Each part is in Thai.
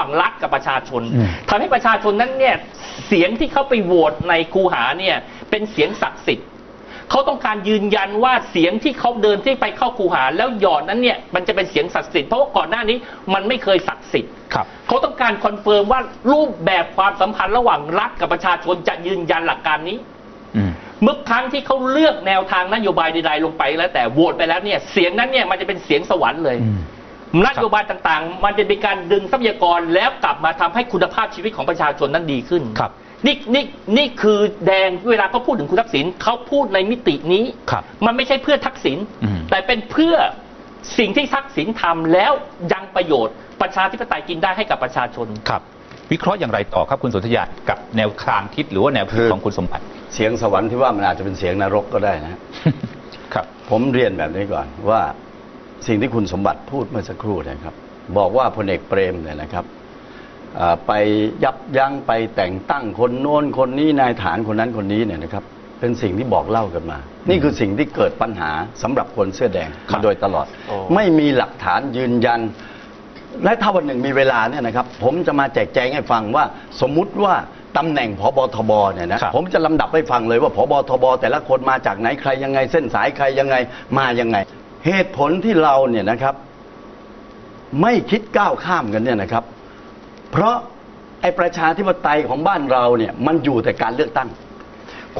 ฝั่งรัฐกับประชาชนอืมทำให้ประชาชนนั้นเนี่ยเสียงที่เขาไปโหวตในคูหาเนี่ยเป็นเสียงศักดิ์สิทธิ์เขาต้องการยืนยันว่าเสียงที่เขาเดินที่ไปเข้าคูหา แล้วหยอดนั้นเนี่ยมันจะเป็นเสียงศักดิ์สิทธิ์เพราะว่าก่อนหน้านี้มันไม่เคยศักดิ์สิทธิ์ครับเขาต้องการคอนเฟิร์มว่ารูปแบบความสัมพันธ์ระหว่างรัฐกับประชาชนจะยืนยันหลักการนี้อืมเมื่อครั้งที่เขาเลือกแนวทางนโยบายใดๆลงไปแล้วแต่โหวตไปแล้วเนี่ยเสียงนั้นเนี่ยมันจะเป็นเสียงสวรรค์เลยอืม นโยบายต่างๆ มันจะเป็นการดึงทรัพยากรแล้วกลับมาทำให้คุณภาพชีวิตของประชาชนนั้นดีขึ้นครับนี่นี่นี่คือแดงเวลาเขาพูดถึงคุณทักษิณเขาพูดในมิตินี้ครับมันไม่ใช่เพื่อทักษิณอืมแต่เป็นเพื่อสิ่งที่ทักษิณทำแล้วยังประโยชน์ ประชาธิปไตยกินได้ให้กับประชาชนครับ วิเคราะห์อย่างไรต่อครับคุณสนธยากับแนวทางคิดหรือว่าแนวคิดคือของคุณสมบัติ เสียงสวรรค์ที่ว่ามันอาจจะเป็นเสียงนรกก็ได้นะครับ ผมเรียนแบบนี้ก่อนว่า สิ่งที่คุณสมบัติพูดเมื่อสักครู่เนะครับ บอกว่าพลเอกเปรมเนี่ยนะครับอ่าไปยับยั้งไปแต่งตั้งคนโน้นคนนี้นายฐานคนนั้นคนนี้เนี่ยนะครับ เป็นสิ่งที่บอกเล่ากันมา นี่คือสิ่งที่เกิดปัญหาสำหรับคนเสื้อแดงครับมาโดยตลอดโอ้ไม่มีหลักฐานยืนยัน และถ้าวันหนึ่งมีเวลาเนี่ยนะครับ ผมจะมาแจกแจงให้ฟังว่าสมมุติว่าตำแหน่งพบทบเนี่ยนะครับผมจะลำดับให้ฟังเลยว่าพบทบแต่ละคนมาจากไหนใครยังไงเส้นสายใครยังไงมายังไง เหตุผลที่เราเนี่ยนะครับ ไม่คิดก้าวข้ามกันเนี่ยนะครับ เพราะไอ้ประชาธิปไตยของบ้านเราเนี่ยมันอยู่แต่การเลือกตั้ง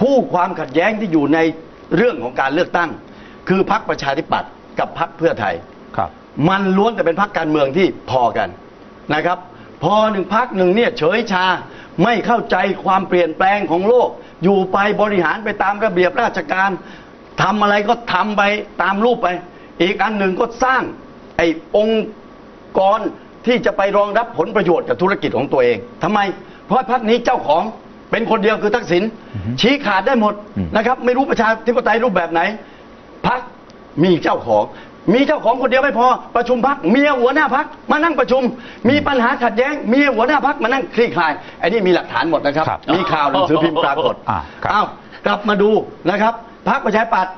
คู่ความขัดแย้งที่อยู่ในเรื่องของการเลือกตั้ง คือพรรคประชาธิปัตย์กับพรรคเพื่อไทยครับ มันล้วนแต่เป็นพรรคการเมืองที่พอกันนะครับ พอหนึ่งพรรคหนึ่งเนี่ยเฉยชาไม่เข้าใจความเปลี่ยนแปลงของโลก อยู่ไปบริหารไปตามระเบียบราชการทำอะไรก็ทำไปตามรูปไป อีกอันหนึ่งก็สร้างไอ้องค์กรที่จะไปรองรับผลประโยชน์กับธุรกิจของตัวเองทำไม เพราะพรรคนี้เจ้าของเป็นคนเดียวคือทักษิณชี้ขาดได้หมดอืมนะครับ ไม่รู้ประชาธิปไตยรูปแบบไหนพักมีเจ้าของ มีเจ้าของคนเดียวไม่พอ ประชุมพักเมียหัวหน้าพักมานั่งประชุม มีปัญหาขัดแย้งเมียหัวหน้าพักมานั่งคลี่คลายไอ้นี่มีหลักฐานหมดนะครับครับมีข่าวหนังสือพิมพ์ปรากฏอ่าครับอ้าวกลับมาดูนะครับพักประชาธิปัตย์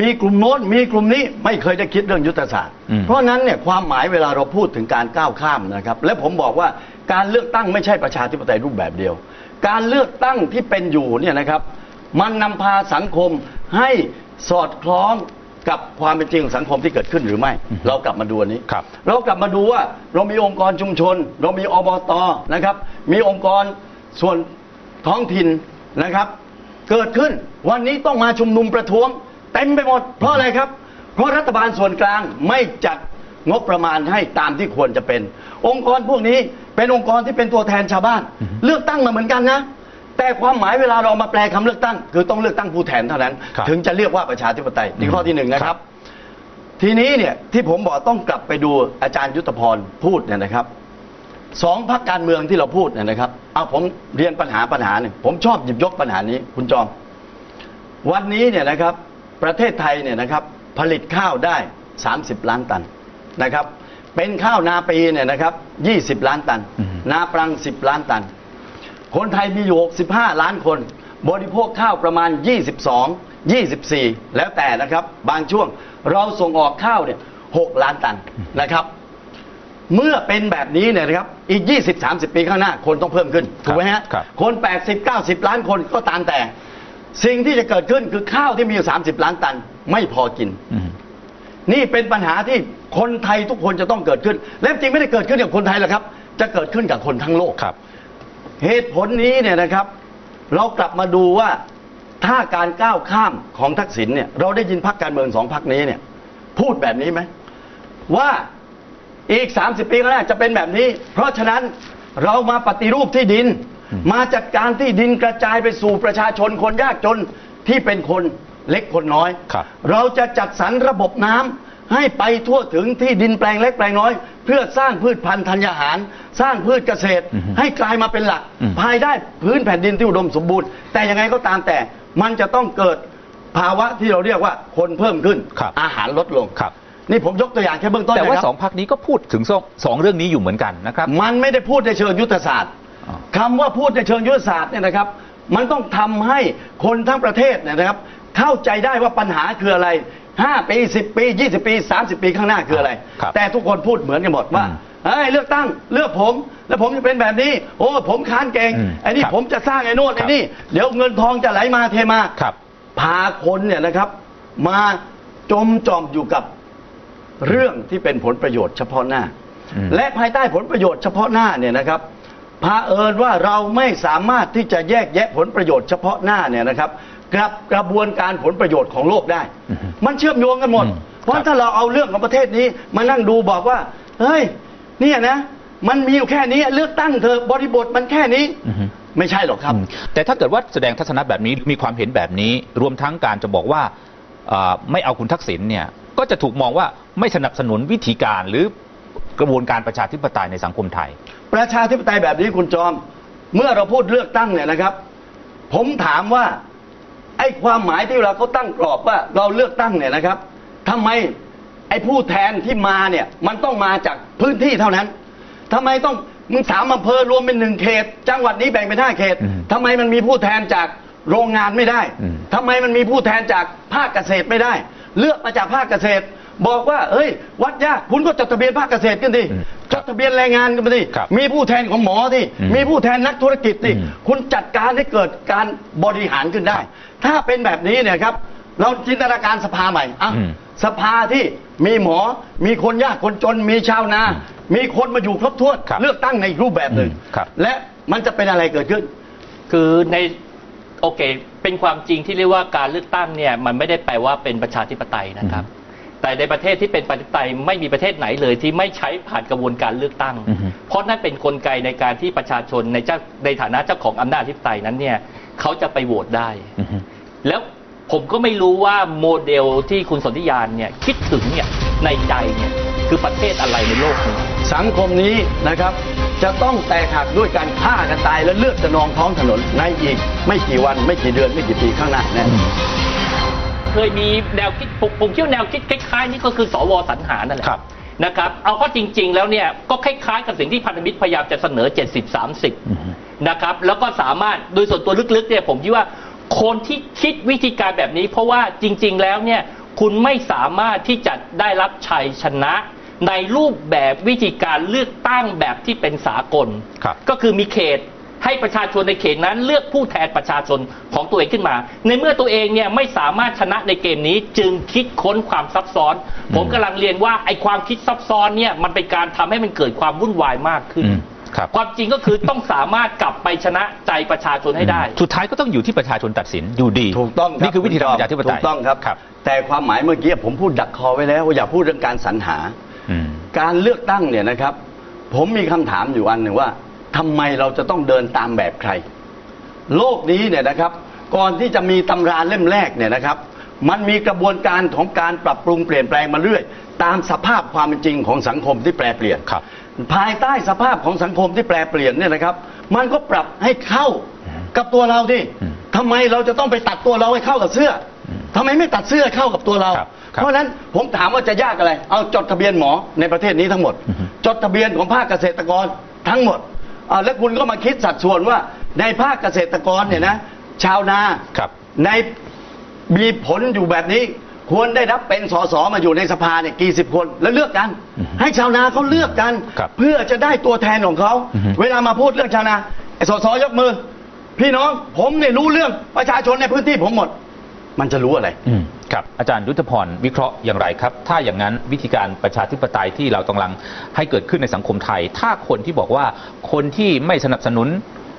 มีกลุ่มโน้นมีกลุ่มนี้ไม่เคยได้คิดเรื่องยุทธศาสตร์ อืม เพราะฉะนั้นเนี่ยความหมายเวลาเราพูดถึงการก้าวข้ามนะครับ และผมบอกว่าการเลือกตั้งไม่ใช่ประชาธิปไตยรูปแบบเดียว การเลือกตั้งที่เป็นอยู่เนี่ยนะครับ มันนำพาสังคมให้สอดคล้องกับความเป็นจริงของสังคมที่เกิดขึ้นหรือไม่อือฮึเรากลับมาดูอันนี้ ครับ เรากลับมาดูว่าเรามีองค์กรชุมชน เรามีอบตนะครับ มีองค์กรส่วนท้องถิ่นนะครับ เกิดขึ้นวันนี้ต้องมาชุมนุมประท้วง เต็มไปหมด เพราะอะไรครับ เพราะรัฐบาลส่วนกลางไม่จัดงบประมาณให้ตามที่ควรจะเป็น องค์กรพวกนี้เป็นองค์กรที่เป็นตัวแทนชาวบ้าน เลือกตั้งมาเหมือนกันนะ แต่ความหมายเวลาเรามาแปลคำเลือกตั้ง คือต้องเลือกตั้งผู้แทนเท่านั้น ครับ ถึงจะเรียกว่าประชาธิปไตยนี่ข้อที่หนึ่งนะครับ ทีนี้เนี่ยที่ผมบอกต้องกลับไปดูอาจารย์ยุทธพรพูดเนี่ยนะครับสองพักการเมืองที่เราพูดเนี่ยนะครับ เอาผมเรียนปัญหาปัญหาหนึ่งผมชอบหยิบยกปัญหานี้ คุณจอม วันนี้เนี่ยนะครับ ประเทศไทยเนี่ยนะครับผลิตข้าวได้ 30 ล้านตันนะครับ เป็นข้าวนาปีเนี่ยนะครับ 20 ล้านตันอืมนาปรัง 10 ล้านตัน คนไทยมีอยู่ 65 ล้านคน บริโภคข้าวประมาณ 22 24 แล้วแต่นะครับ บางช่วงเราส่งออกข้าวเนี่ย6ล้านตันนะครับ เมื่อเป็นแบบนี้เนี่ยนะครับ อีก 20-30 ปีข้างหน้าคนต้องเพิ่มขึ้น ถูกไหมฮะครับคน80-90 ล้านคนก็ตามแต่ สิ่งที่จะเกิดขึ้นคือข้าวที่มีอยู่ 30 ล้านตัน ไม่พอกินอืมนี่เป็นปัญหาที่คนไทยทุกคนจะต้องเกิดขึ้น และจริงไม่ได้เกิดขึ้นกับคนไทยหรอกครับ จะเกิดขึ้นกับคนทั้งโลกครับ เหตุผลนี้เนี่ยนะครับ เรากลับมาดูว่าถ้าการก้าวข้ามของทักษิณเนี่ย เราได้ยินพักการเมืองสองพักนี้เนี่ย พูดแบบนี้ไหมว่าอีก 30 ปีข้างหน้าจะเป็นแบบนี้ เพราะฉะนั้นเรามาปฏิรูปที่ดินอื มมาจัดการที่ดินกระจายไปสู่ประชาชนคนยากจนที่เป็นคนเล็กคนน้อยครับเราจะจัดสรรระบบน้ำให้ไปทั่วถึงที่ดินแปลงเล็กแปลงน้อย เพื่อสร้างพืชพันธุ์ธัญญาหาร สร้างพืชเกษตรอือฮึให้กลายมาเป็นหลักอืมภายได้พื้นแผ่นดินที่อุดมสมบูรณ์ แต่ยังไงก็ตามแต่มันจะต้องเกิดภาวะที่เราเรียกว่าคนเพิ่มขึ้นครับอาหารลดลงครับนี่ผมยกตัวอย่างแค่เบื้องต้นแต่ว่านะครับสองพักนี้ก็พูดถึงสองสองเรื่องนี้อยู่เหมือนกันนะครับ มันไม่ได้พูดในเชิงยุทธศาสตร์อ๋อ คำว่าพูดในเชิงยุทธศาสตร์เนี่ยนะครับ มันต้องทำให้คนทั้งประเทศเนี่ยนะครับ เข้าใจได้ว่าปัญหาคืออะไร 5 ปี 10 ปี 20 ปี 30 ปีข้างหน้าคืออะไร ครับแต่ทุกคนพูดเหมือนกันหมดว่าอืมเอ้ยเลือกตั้งเลือกผม แล้วผมจะเป็นแบบนี้ โอ้ผมค้านเก่งอืมไอ้นี่ครับผมจะสร้างไอ้โน่นครัไอ้บนี่ เดี๋ยวเงินทองจะไหลมาเทมา ครับ พาคนเนี่ยนะครับ มาจมจอมอยู่กับเรื่องที่เป็นผลประโยชน์เฉพาะหน้า อืมและภายใต้ผลประโยชน์เฉพาะหน้าเนี่ยนะครับ พาเผอิญว่าเราไม่สามารถที่จะแยกแยะผลประโยชน์เฉพาะหน้าเนี่ยนะครับกับกระบวนการผลประโยชน์ของโลกได้อือฮึมันเชื่อมโยงกันหมดอืมเพราะครับถ้าเราเอาเรื่องของประเทศนี้มานั่งดูบอกว่าเฮ้ยเนี่ยนะ มันมีอยู่แค่นี้เลือกตั้งเธอะบริบทมันแค่นี้อือฮึไม่ใช่หรอกครับอืมแต่ถ้าเกิดว่าแสดงทัศนะแบบนี้มีความเห็นแบบนี้ รวมทั้งการจะบอกว่าเอ่อไม่เอาคุณทักษิณเนี่ยก็จะถูกมองว่าไม่สนับสนุนวิธีการหรือ กระบวนการประชาธิปไตยในสังคมไทย ประชาธิปไตยแบบนี้คุณจอม เมื่อเราพูดเลือกตั้งเนี่ยนะครับ ผมถามว่าไอ้ความหมายที่เราเขาตั้งกรอบว่าเราเลือกตั้งเนี่ยนะครับทำไมไอ้ผู้แทนที่มาเนี่ยมันต้องมาจากพื้นที่เท่านั้นทำไมต้องมึงสามอำเภอรวมเป็นหนึ่งเขต จังหวัดนี้แบ่งเป็นห้าเขตอืมทำไมมันมีผู้แทนจากโรงงานไม่ได้อืมทำไมมันมีผู้แทนจากภาคเกษตรไม่ได้ เลือกมาจากภาคเกษตร บอกว่าเอ้ย วัดยากคุณก็จดทะเบียนภาคเกษตรกันดิอืมจดทะเบียนแรงงานกันไปดิครับมีผู้แทนของหมอที่อืมมีผู้แทนนักธุรกิจที่อืมคุณจัดการให้เกิดการบริหารขึ้นได้ ถ้าเป็นแบบนี้เนี่ยครับ เราจินตนาการสภาใหม่อะอืมสภาที่มีหมอ มีคนยากคนจน มีชาวนา มีคนมาอยู่ครบถ้วนครับเลือกตั้งในรูปแบบหนึ่งอืมครับ และมันจะเป็นอะไรเกิดขึ้น คือในโอเค เป็นความจริงที่เรียกว่าการเลือกตั้งเนี่ยมันไม่ได้แปลว่าเป็นประชาธิปไตยนะครับ แต่ในประเทศที่เป็นประชาธิปไตยไม่มีประเทศไหนเลยที่ไม่ใช้ผ่านกระบวนการเลือกตั้ง อือฮึ เพราะนั่นเป็นนกลไกในการที่ประชาชนในเจ้าในฐานะเจ้าของอำนาจอธิปไตยนั้นเนี่ยเขาจะไปโหวตได้ อือฮึ แล้วผมก็ไม่รู้ว่าโมเดลที่คุณสนธิยานเนี่ยคิดถึงเนี่ยในใจเนี่ยคือประเทศอะไรในโลกนี้ สังคมนี้นะครับ จะต้องแตกหักด้วยการฆ่ากันตายและเลือดจะนองท้องถนนในอีก ไม่กี่วันไม่กี่เดือนไม่กี่ปีข้างหน้าแน่ เคยมีแนวคิดผมผมคิดว่าแนวคิดคล้ายๆนี่ก็คือสวสรรหานั่นแหละครับนะครับเอาเข้อจริง ๆ แล้วเนี่ยก็คล้ายๆกับสิ่งที่พันธมิตรพยายามจะเสนอ 70อือฮึ30 นะครับแล้วก็สามารถโดยส่วนตัวลึกๆเนี่ยผมคิดว่าคนที่คิดวิธีการแบบนี้ เพราะว่าจริง ๆ แล้วเนี่ยคุณไม่สามารถที่จะได้รับชัยชนะในรูปแบบวิธีการเลือกตั้งแบบที่เป็นสากลครับก็คือมีเขต ให้ประชาชนในเขตนั้นเลือกผู้แทนประชาชนของตัวเองขึ้นมา ในเมื่อตัวเองเนี่ยไม่สามารถชนะในเกมนี้จึงคิดค้นความซับซ้อน ผมกำลังเรียนว่าไอ้ความคิดซับซ้อนเนี่ยมันเป็นการทำให้มันเกิดความวุ่นวายมากขึ้นอืมครับความจริงก็คือต้องสามารถกลับไปชนะใจประชาชนให้ได้ สุดท้ายก็ต้องอยู่ที่ประชาชนตัดสินอยู่ดี ถูกต้องรับนี่คือวิธีทางประชาธิปไตยถูกต้องครับครับ แต่ความหมายเมื่อกี้ผมพูดดักคอไว้แล้วว่าอย่าพูดเรื่องการสรรหาอืมการเลือกตั้งเนี่ยนะครับ ผมมีคำถามอยู่อันหนึ่งว่า ทำไมเราจะต้องเดินตามแบบใคร โลกนี้เนี่ยนะครับ ก่อนที่จะมีตำราเล่มแรกเนี่ยนะครับ มันมีกระบวนการของการปรับปรุงเปลี่ยนแปลงมาเรื่อย ตามสภาพความเป็นจริงของสังคมที่แปรเปลี่ยนครับ ภายใต้สภาพของสังคมที่แปรเปลี่ยนเนี่ยนะครับ มันก็ปรับให้เข้ากับตัวเราดิอืมทำไมเราจะต้องไปตัดตัวเราให้เข้ากับเสื้ออทำไมไม่ตัดเสื้อให้เข้ากับตัวเราครับครับเพราะฉะนั้นผมถามว่าจะยากอะไร เอาจดทะเบียนหมอในประเทศนี้ทั้งหมดอือฮึจดทะเบียนของภาคเกษตรกรทั้งหมด อ่าแล้วคุณก็มาคิดสัดส่วนว่าในภาคเกษตรกรเนี่ยนะ ชาวนาครับ ในมีผลอยู่แบบนี้ ควรได้รับเป็นสสมาอยู่ในสภาเนี่ยกี่สิบคนแล้วเลือกกันอือฮึให้ชาวนาเขาเลือกกัน ครับเพื่อจะได้ตัวแทนของเขา อือฮึ เวลามาพูดเรื่องชาวนาไอ้สสยกมือ พี่น้องผมเนี่ยรู้เรื่องประชาชนในพื้นที่ผมหมด มันจะรู้อะไรอืมครับอาจารย์ยุทธพรวิเคราะห์อย่างไรครับ ถ้าอย่างนั้นวิธีการประชาธิปไตยที่เรากำลังให้เกิดขึ้นในสังคมไทย ถ้าคนที่บอกว่าคนที่ไม่สนับสนุน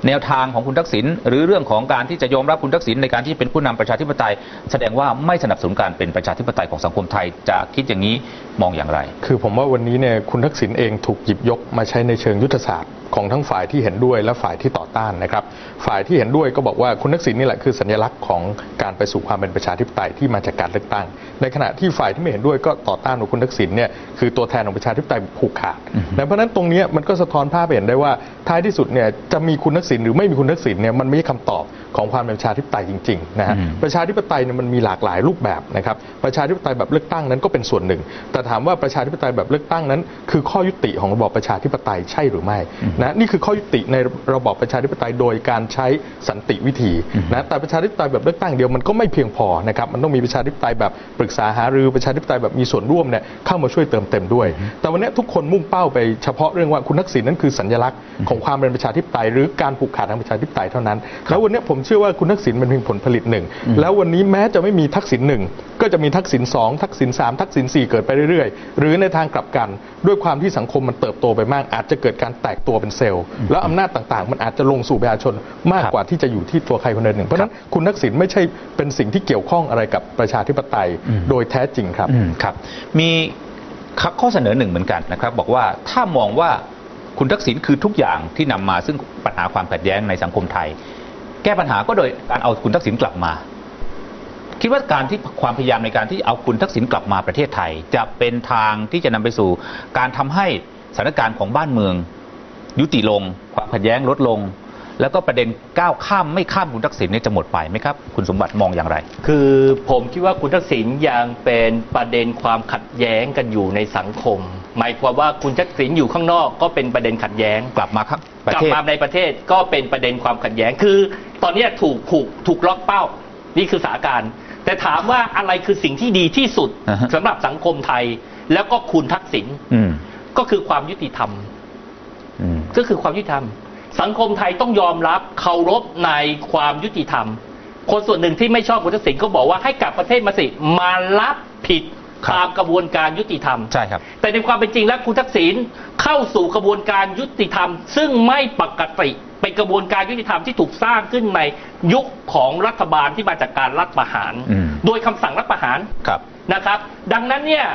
แนวทางของคุณทักษิณหรือเรื่องของการที่จะยอมรับคุณทักษิณในการที่เป็นผู้นำประชาธิปไตย แสดงว่าไม่สนับสนุนการเป็นประชาธิปไตยของสังคมไทยจะคิดอย่างนี้มองอย่างไร คือผมว่าวันนี้เนี่ยคุณทักษิณเองถูกหยิบยกมาใช้ในเชิงยุทธศาสตร์ ของทั้งฝ่ายที่เห็นด้วยและฝ่ายที่ต่อต้านนะครับ ฝ่ายที่เห็นด้วยก็บอกว่าคุณทักษิณนี่แหละคือสัญลักษณ์ของการไปสู่ความเป็นประชาธิปไตยที่มาจากการเลือกตั้ง ในขณะที่ฝ่ายที่ไม่เห็นด้วยก็ต่อต้านว่าคุณทักษิณเนี่ยคือตัวแทนของประชาธิปไตยผูกขาดอือฮึและเพราะนั้นตรงนี้มันก็สะท้อนภาพเห็นได้ว่าท้ายที่สุดเนี่ยจะมีคุณทักษิณหรือไม่มีคุณทักษิณเนี่ยมันไม่ใช่คำตอบของความเป็นประชาธิปไตยจริงๆนะฮะประชาธิปไตยเนี่ยมันมีหลากหลายรูปแบบนะครับประชาธิปไตยแบบเลือกตั้งนั้นก็เป็นส่วนหนึ่ง แต่ถามว่าประชาธิปไตยแบบเลือกตั้งนั้น คือข้อยุติของระบอบประชาธิปไตยใช่หรือไม่นะนี่คือข้อยุติในระบอบประชาธิปไตยโดยการใช้สันติวิธีนะแต่ประชาธิปไตยแบบเลือกตั้งเดียวมันก็ไม่เพียงพอนะครับมันต้องมีประชาธิปไตยแบบปรึกษาหารือประชาธิปไตยแบบมีส่วนร่วมเนี่ยเข้ามาช่วยเติมเต็มด้วย แต่วันนี้ทุกคนมุ่งเป้าไปเฉพาะเรื่องว่าคุณทักษิณนั้นคือสัญลักษณ์ของความเป็นประชาธิปไตย หรือการผูกขาดทางประชาธิปไตยเท่านั้น แล้ววันนี้ผมเชื่อว่าคุณทักษิณเป็นเพียงผลผลิตหนึ่งแล้ววันนี้แม้จะไม่มีทักษิณหนึ่งก็จะมีทักษิณสองทักษิณสามทักษิณสี่เกิดไปเรื่อยๆ หรือในทางกลับกันด้วยความที่สังคมมันเติบโตไปมาก อาจจะเกิดการแตกตัวเป็นเซลล์แล้วอำนาจต่างๆ มันอาจจะลงสู่ประชาชนมากครับกว่าที่จะอยู่ที่ตัวใครคนใดหนึ่ง เพราะฉะนั้นคุณทักษิณไม่ใช่เป็นสิ่งที่เกี่ยวข้องอะไรกับประชาธิปไตยอืมโดยแท้จริงครับอืมครับ มีข้อเสนอหนึ่งเหมือนกันนะครับ บอกว่าถ้ามองว่าคุณทักษิณคือทุกอย่างที่นำมาซึ่งปัญหาความขัดแย้งในสังคมไทย แก้ปัญหาก็โดยการเอาคุณทักษิณกลับมาคิดว่าการที่ความพยายามในการที่เอาคุณทักษิณกลับมาประเทศไทย จะเป็นทางที่จะนำไปสู่การทำให้สถานการณ์ของบ้านเมือง ยุติลง ความขัดแย้งลดลง แล้วก็ประเด็นก้าวข้ามไม่ข้ามคุณทักษิณเนี่ยจะหมดไปไหมครับ คุณสมบัติมองอย่างไร คือผมคิดว่าคุณทักษิณยังเป็นประเด็นความขัดแย้งกันอยู่ในสังคม หมายความว่าคุณทักษิณอยู่ข้างนอกก็เป็นประเด็นขัดแย้ง กลับมาครับประกลับเทศมาในประเทศก็เป็นประเด็นความขัดแย้งคือ ตอนเนี้ยถูกถูกถูกล็อกเป้า นี่คือสถานการณ์แต่ถามว่าอะไรคือสิ่งที่ดีที่สุดอ่าฮะสำหรับสังคมไทย แล้วก็คุณทักษิณอืมก็คือความยุติธรรมอืม ก็คือความยุติธรรม สังคมไทยต้องยอมรับเคารพในความยุติธรรม คนส่วนหนึ่งที่ไม่ชอบคุณทักษิณก็บอกว่าให้กลับประเทศมาสิมารับผิดครับตามกระบวนการยุติธรรมใช่ครับแต่ในความเป็นจริงแล้วคุณทักษิณเข้าสู่กระบวนการยุติธรรม ซึ่งไม่ปกติเป็นกระบวนการยุติธรรมที่ถูกสร้างขึ้นในยุคของรัฐบาลที่มาจากการรัฐประหารอืมโดยคำสั่งรัฐประหารครับนะครับ ดังนั้นเนี่ย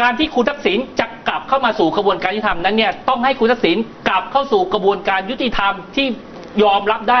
การที่คุณทักษิณจะกลับเข้ามาสู่กระบวนการยุติธรรมนั้นเนี่ยต้องให้คุณทักษิณกลับเข้าสู่กระบวนการยุติธรรมที่ยอมรับได้